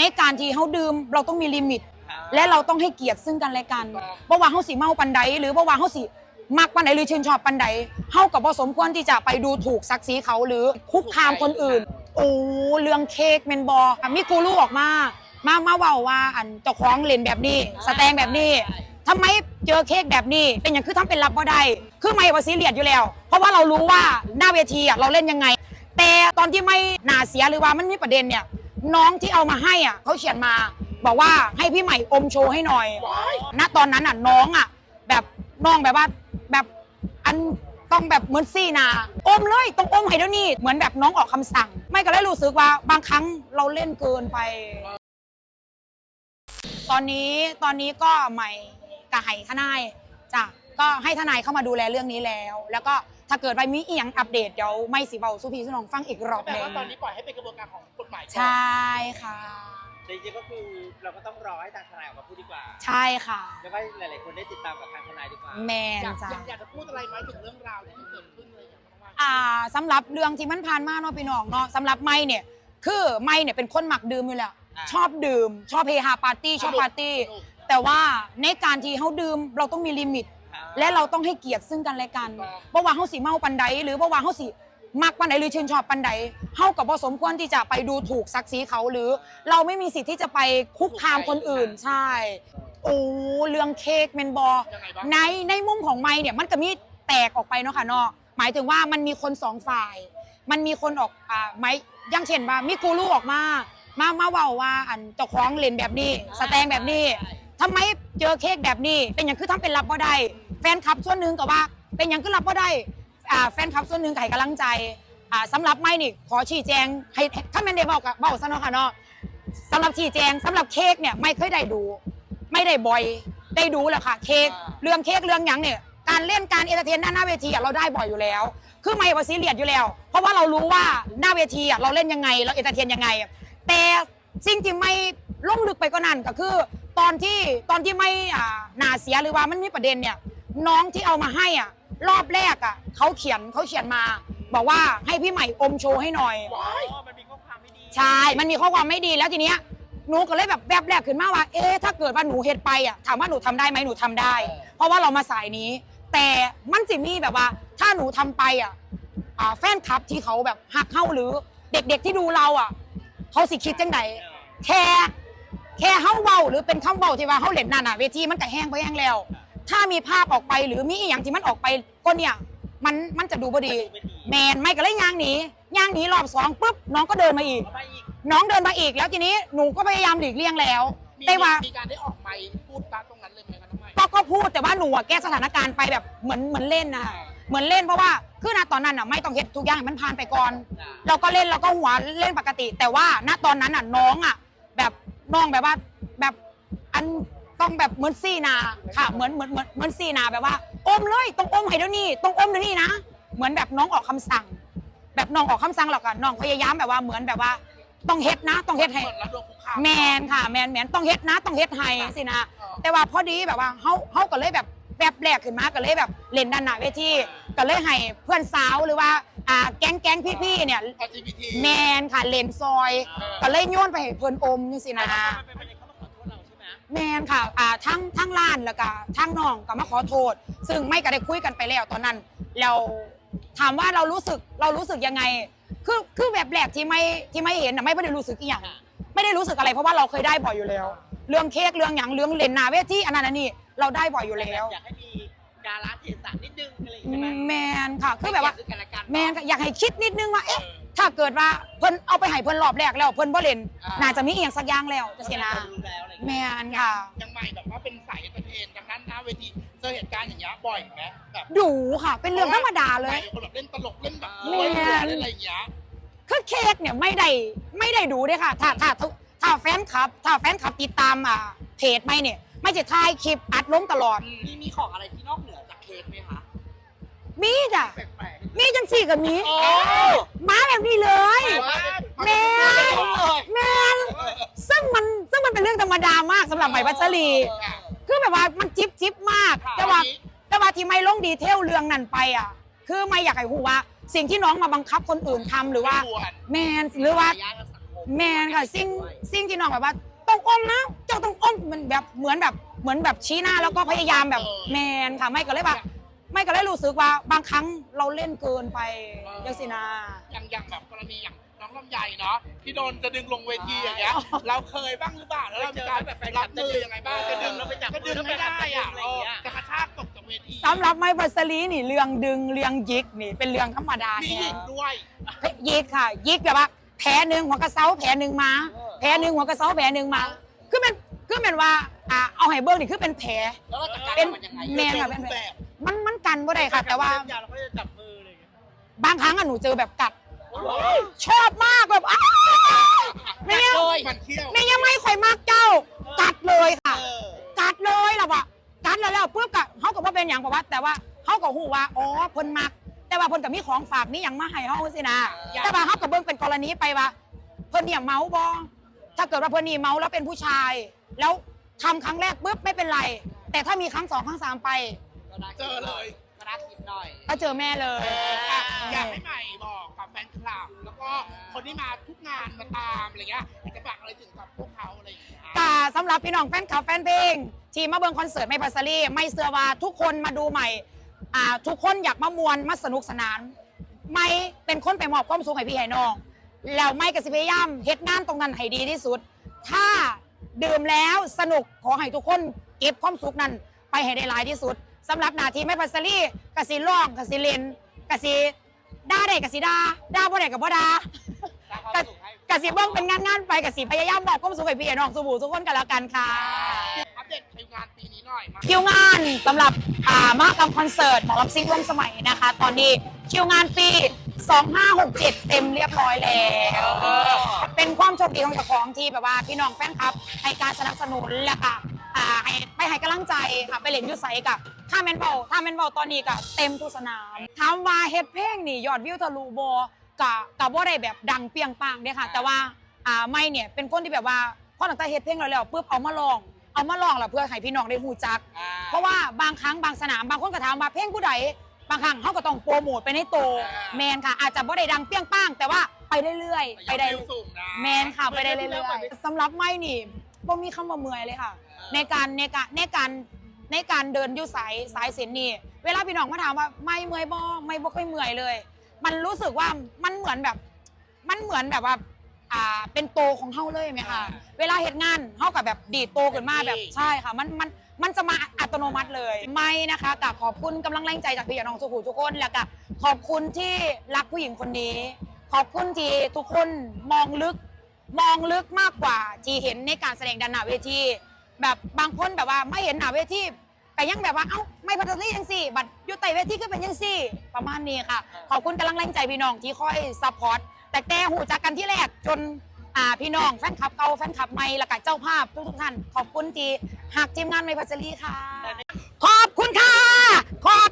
ในการที่เขาดื่มเราต้องมีลิมิต และเราต้องให้เกียรติซึ่งกันและกันเพราะว่าเขาสิเมาปันใดหรือเพราะว่าเขาสิมักปันใดหรือชื่นชอบปันใดเขากับผสมควรที่จะไปดูถูกศักดิ์ศรีเขาหรือคุกคามคนอื่น โอ้เรื่องเค้กเมนบอมีกูรูออกมา มามาเว่าว่าอันเจ้าของเล่นแบบนี้ สแตงแบบนี้ทำไมเจอเค้กแบบนี้ เป็นอย่างคือทำเป็นรับก็ได้คือไม่ว่าซีเรียสอยู่แล้ว เพราะว่าเรารู้ว่าหน้าเวทีอะเราเล่นยังไง แต่ตอนที่ไม่หนาเสียหรือว่ามันมีประเด็นเนี่ย น้องที่เอามาให้อะเขาเขียนมา บอกว่าให้พี่ใหม่อมโชว์ให้หน่อย ณ ตอนนั้นอะน้องอะ แบบน้องแบบว่าแบบอันต้องแบบเหมือนซี่นา อมเลยต้องอมให้เดี๋ยวนี้เหมือนแบบน้องออกคำสั่ง ไม่ก็เลยรู้สึกว่าบางครั้งเราเล่นเกินไป ตอนนี้ตอนนี้ก็ใหม่กะไห้ทนายจ้ะก็ให้ทนายเข้ามาดูแลเรื่องนี้แล้ว แล้วก็ ถ้าเกิดไปมีอีหยังอัปเดตเดี๋ยวไม่สิเบาสุพีสุนองฟังอีกรอบแปลหนึงว่าตอนนี้ปล่อยให้เป็นกระบวนการของกฎหมายก่อนใช่ค่ะ จริงๆก็คือเราก็ต้องรอให้ทางทนายออกมาพูดดีกว่า ใช่ค่ะ แล้วก็หลาย ๆ คนได้ติดตามกับทางทนายดีกว่าแมนอยากจ้ะ อยากอยากจะพูดอะไรไหมถึงเรื่องราวที่มันเกิดขึ้นอะไรอย่างเงี้ยบ้างอ่าสำหรับเรื่องที่มันผ่านมาเนาะพี่น้องเนาะสำหรับไม่เนี่ยคือไม่เนี่ยเป็นคนหมักดื่มอยู่แล้วอ่าชอบดื่ม ชอบเฮฮาปาร์ตี้ชอบปาร์ตี้แต่ว่าในการที่เขาดื่มเราต้องมีลิมิต และเราต้องให้เกียรติซึ่งกันและกันเพราะว่าเขาสิเมาปันใดหรือเพราะว่าเขาสิมักปันใดหรือชื่นชอบปันใดเขากับผสมควรที่จะไปดูถูกศักดิ์ศรีเขาหรือ เราไม่มีสิทธิ์ที่จะไปคุกคามคนอื่นใช่ โอ้เรื่องเค้กเมนบอยังไงบ้างในในมุมของไม้เนี่ยมันก็มีแตกออกไปเนาะค่ะเนาะหมายถึงว่ามันมีคนสองฝ่าย มันมีคนออกอ่าไม้อยังเช่นว่ามีกูรูออกมามามาเว่าว่าอันเจ้าของเล่นแบบนี้ สแตงแบบนี้ทำไมเจอเค้กแบบนี้ เป็นอย่างคือทำเป็นรับก็ได้แฟนคลับส่วนหนึ่งก็ว่า เป็นอย่างคือรับก็ได้อ่าแฟนคลับส่วนหนึ่งก็ให้กำลังใจอ่าสำหรับไม่นี่ขอชี้แจงให้ถ้าแมันได้บอกกับเบาซะเนาะค่ะเนาะสำหรับชี้แจงสำหรับเค้กเนี่ยไม่เคยได้ดู ไม่ได้บ่อยได้ดูแหละค่ะเค้กเรื่องเค้กเรื่องหยังเนี่ยการเล่นการเอนเตอร์เทนด้านหน้าเวทีอะเราได้บ่อยอยู่แล้ว คือไม่ว่าซีเรียสอยู่แล้ว เพราะว่าเรารู้ว่าหน้าเวทีอะเราเล่นยังไง เราเอนเตอร์เทนยังไง แต่สิ่งที่ไม่ลงลึกไปก็นั่นก็คือ ตอนที่ตอนที่ไม่อ่าหนาเสียหรือว่ามันมีประเด็นเนี่ย น้องที่เอามาให้อะ รอบแรกอะเขาเขียนเขาเขียนมา บอกว่าให้พี่ใหม่อมโชว์ให้หน่อยว้ายอ๋อมันมีข้อความไม่ดีใช่ มันมีข้อความไม่ดีแล้วทีเนี้ยหนูก็เลยแบบแบบแรกขึ้นมาว่า เอ๊ะถ้าเกิดว่าหนูเฮ็ดไปอะถามว่าหนูทำได้ไหมหนูทำได้ เพราะว่าเรามาสายนี้ แต่มันสิมีแบบว่า ถ้าหนูทำไปอะอ่าแฟนคลับที่เขาแบบหักเข้าหรือเด็กๆที่ดูเราอะเขาสิคิดจังไดแค่แค่เฮาเว้าหรือเป็นคำเว้าที่ว่าเฮาเล่นนั่นน่ะเวทีมันก็แห้งไปแห้งแล้ว ถ้ามีภาพออกไปหรือมีอหย่างที่มันออกไปก็เนี่ยมันมันจะดูบ่ดีไม่ดีแมนไม่ก็เลยย่างหนีย่างหนีรอบสองปุ๊บน้องก็เดินมาอีกเอาไปอีกน้องเดินมาอีกแล้วทีนี้หนูก็พยายามหลีกเลี่ยงแล้ว มีแต่ว่า มีการได้ออกไมค์พูดตามตรงนั้นเลยไหมคะน้องใหม่ ก็ก็พูดแต่ว่าหนูอะแก้สถานการณ์ไปแบบเหมือนเหมือนเล่นนะเหมือนเล่นเพราะว่าคือณตอนนั้นอะไม่ต้องเฮ็ดทุกอย่างให้มันผ่านไปก่อนเราก็เล่นเราก็หัวเล่นปกติ แต่ว่าณตอนนั้นอะน้องอะแบบน้องแบบว่าแบบอัน ต้องแบบเหมือนซี่นาค่ะเหมือนเหมือนเหมือนเหมือนซี่นาแบบว่าอมเลยต้องอมให้เดี๋ยวนี้ต้องอมเดี๋ยวนี้นะ เหมือนแบบน้องออกคำสั่ง แบบน้องออกคำสั่งหรอกอะน้องพยายามแบบว่าเหมือนแบบว่า ต้องเฮ็ดนะ ต้องเฮ็ดให้เหมือนเราโดนคุกคาม แมนค่ะแมนแมนต้องเฮ็ดนะต้องเฮ็ดให้สินะเออแต่ว่าพอดีแบบว่าเฮาเฮาก็เลยแบบแบบแรกขึ้นมาก็เลยแบบเล่นด้านหน้าเวทีก็เลยให้เพื่อนสาวหรือว่าอ่าแก๊งแก๊งพี่ๆเนี่ย LGBT แมนค่ะเลนซอย ก็เลยโยนไปให้เพิ่นอมนี่สินะเป็นประเด็นเขาม แมนค่ะอ่าทั้งทั้งร้านแล้วก็ทั้งน้องก็มาขอโทษ ซึ่งไม่ก็ได้คุยกันไปแล้วตอนนั้นแล้วถามว่าเรารู้สึกเรารู้สึกยังไง คือคือแบบแรกที่ไม่ที่ไม่เห็นนะไม่ได้รู้สึกอีหยังไม่ได้รู้สึกอะไรเพราะว่าเราเคยได้บ่อยอยู่แล้ว เรื่องเค้กเรื่องหยังเรื่องเล่นหนาเวทีอันนั้นอันนี้เราได้บ่อยอยู่แล้วอยากให้มีการละเทศะนิดนึงอะไรอย่างเงี้ยใช่ไหมแมนค่ะคือแบบว่าให้เกียรติซึ่งกันและกันแมนค่ะอยากให้คิดนิดนึงว่าเอ๊ะ ถ้าเกิดว่าเพิ่นเอาไปให้เพิ่นรอบแรกแล้ว เพิ่นบ่เล่นน่าจะมีอีหยังสักอย่างแล้วจะสินะรู้แล้วอะไรอย่างแมเงี้ยนค่ะ ยังใหม่แบบว่าเป็นสายเอนเตอร์เทนดังนั้นหน้าเวทีเจอเหตุการณ์อย่างเงี้ยบ่อยไหมแบบดูค่ะ เป็นเรื่องธรรมดาเลยใหม่คนแบบเล่นตลกเล่นแบบแม่เล่นหัวเล่นอะไรอย่างเงี้ย คือเค้กเนี่ยไม่ได้ไม่ได้ดูด้วยค่ะ ถ้าถ้าถ้าถ้าแฟนคลับ ถ้าแฟนคลับติดตามอ่าเพจไม่เนี่ย ไม่จะถ่ายคลิปอัดลงตลอด มีมีของอะไรที่นอกเหนือจากเค้กไหมคะมีจ้ะแปลกมีจังสี่กับมีโอ้ มาแบบนี้เลยๆแม่แมนซึ่งมันซึ่งมันเป็นเรื่องธรรมดามากสำหรับใหม่พัชรีอะคือแบบว่ามันจิ๊บจิ๊บมาก แต่ว่าแต่ว่าที่ไม่ลงดีเทลเรื่องนั้นไปอะ คือไม่อยากให้หูว่า สิ่งที่น้องมาบังคับคนอื่นทำหรือว่าไม่ควรแมนหรือว่าย่าทางสังคมแมนค่ะสิ่งสิ่งที่น้องแบบว่า ต้องอมนะเจ้าต้องอมมันแบบเหมือนแบบเหมือนแบบชี้หน้าแล้วก็พยายามแบบแมนค่ะไม่ก็เลยแบบ ไม่ก็เลยรู้สึกว่าบางครั้งเราเล่นเกินไปยังสินะ อย่างอย่างแบบกรณีอย่างน้องลำไยเนาะที่โดนจะดึงลงเวทีอย่างเงี้ยเราเคยบ้างหรือเปล่าแล้วเรามีการรับมือยังไงบ้างจะดึงเราไปจับก็ดึงไม่ได้อะอะไรอย่างเงี้ยจะกระชากตกจากเวทีสำหรับไม้พัสลีนี่เรื่องดึงเรื่องยิกนี่เป็นเรื่องธรรมดามีแน่หญิงด้วยยิกค่ะ ยิกแบบว่าแผลหนึ่งหัวกระเซาแผลหนึ่งมาแผลหนึ่งหัวกระเซาแผลหนึ่งมาคือเป็นคือเป็นว่าอ่าเอาให้เบิ้งนี่คือเป็นแผลแล้วเราจัดการเป็นมันยังไงแมนค่ะเป็นรูปแผลแบบ มันมันกันบ่ได้ค่ะ แต่ว่ายาวเราก็จะจับมืออะไรอย่างเงี้ยบางครั้งอะหนูเจอแบบกัด ชอบมากแบบอ้าวแม่เลยมันเที่ยวแม่ยังไม่ค่อยมากเจ้า กัดเลยค่ะ เออกัดเลยล่ะวะกัดแล้วแล้วปุ๊บก็เขาก็บ่เป็นอย่างบอกว่า แต่ว่าเขาก็หูว่าอ๋อเพิ่นมัก แต่ว่าเพิ่นก็มีของฝากมีหยังมาให้เฮาสินะแต่ว่าเขาก็เบิ่งเป็นกรณีไปว่า เพิ่นเนี่ยเมาบ่ถ้าเกิดว่าเพิ่นนี่เมาแล้วเป็นผู้ชาย แล้วทำครั้งแรกปุ๊บไม่เป็นไร แต่ถ้ามีครั้งสองครั้งสามไป เจอเลย ก็น่าคิดหน่อย ก็เจอแม่เลย เอออะอยากให้ใหม่บอกกับแฟนคลับ แล้วก็คนที่มาทุกงานมาตามอะไรเงี้ยอยากจะฝากอะไรถึงกับพวกเขาอะไรอย่างเงี้ยกาสำหรับพี่น้องแฟนคลับแฟนเพลง ที่มาเบิ่งคอนเสิร์ตไม่พัสรีไม่เสือว่าทุกคนมาดูใหม่อ่าทุกคนอยากมามวนมาสนุกสนาน ไม่เป็นคนไปมอบความสุขให้พี่ให้น้อง แล้วไม่กสิพยายามเฮ็ดงานตรงนั้นให้ดีที่สุด ถ้าดื่มแล้วสนุกขอให้ทุกคนเก็บความสุขนั้นไปให้ได้หลายที่สุด สำหรับหนาทีไม่พัสรีกสิร้องกสิเล่นกสิด่าได้กสิด่าด่าบ่ได้กับบ่ด่ากะกะสิเบิ้งเป็นงานงานๆไปกะสิพยายามบอกความสุขให้พี่น้องสู่บูทุกคนกันแล้วกันค่ะอัปเดตคิวงานปีนี้หน่อยมาคิวงานสำหรับอ่ามหากรรมคอนเสิร์ตหมอลำซิ่งร่วมสมัยนะคะ ตอนนี้คิวงานปี 2567 เต็มเรียบร้อยแล้ว เป็นความโชคดีของเจ้าของที่แบบว่าพี่น้องแฟนคลับให้การสนับสนุนและก็ อ่าให้ไปให้กำลังใจค่ะไปเล่นอยูไซกับถ้าแมนเบาถ้าแมนเบาตอนนี้ก็เต็มทุกสนามถามว่าเฮ็ดเพลงนี่ยอดวิวทะลุบอกะกะบ่ได้แบบดังเปรียงปังเด้ค่ะ แต่ว่าอ่าไม่เนี่ยเป็นคนที่แบบว่าพอตั้งแต่เฮ็ดเพลงแล้วแล้วปุ๊บเอามาลองเอามาลองแล้วเพื่อให้พี่น้องได้ฮู้จัก เพราะว่าบางครั้งบางสนามบางคนก็ถามว่าเพลงผู้ใดบางครั้งเขาก็ต้องโปรโมทไปในโตวแมนค่ะ อาจจะบ่ได้ดังเปรี้ยงป้าง แต่ว่าไปได้เรื่อยไปได้คิวสูงนะแมนค่ะไปได้เรื่อยๆสำหรับไม่นี่บ่มีคำว่าเมื่อยเลยค่ะ ในการในการในการในการเดินอยู่สายสายเส้นนี่เวลาพี่น้องมาถามว่าไม่เมื่อยบ่ไม่บ่ค่อยเมื่อยเลย มันรู้สึกว่ามันเหมือนแบบ มันเหมือนแบบว่าอ่าเป็นโตของเฮาเลยไหมคะเวลาเฮ็ดงานเฮากับแบบดีดโตขึ้นมาแบบใช่ค่ะ มันมันมันจะมาอัตโนมัติเลย ไม่นะคะกับขอบคุณกำลังแรงใจจากพี่น้องสุขุทุกคนแล้วก็ขอบคุณที่รักผู้หญิงคนนี้ ขอบคุณที่ทุกคนมองลึกมองลึกมากกว่าที่เห็นในการแสดงด้านหน้าเวที แบบบางคนแบบว่าไม่เห็นหน้าเวทีแต่ยังแบบว่าเอ้าไม่พัฒนายังสี่ บัตรยุติเวทีก็เป็นยังสี่ ประมาณนี้ค่ะ ขอบคุณกำลังแรงใจพี่น้องที่คอยซัพพอร์ตแต่แต่หูจากกันที่แรกจนอ่าพี่น้องแฟนคลับเก่าแฟนคลับใหม่และก็เจ้าภาพทุกๆท่าน ขอบคุณที่หักทีมงานไม่พัชรีค่ะ ขอบคุณค่ะ ขอบ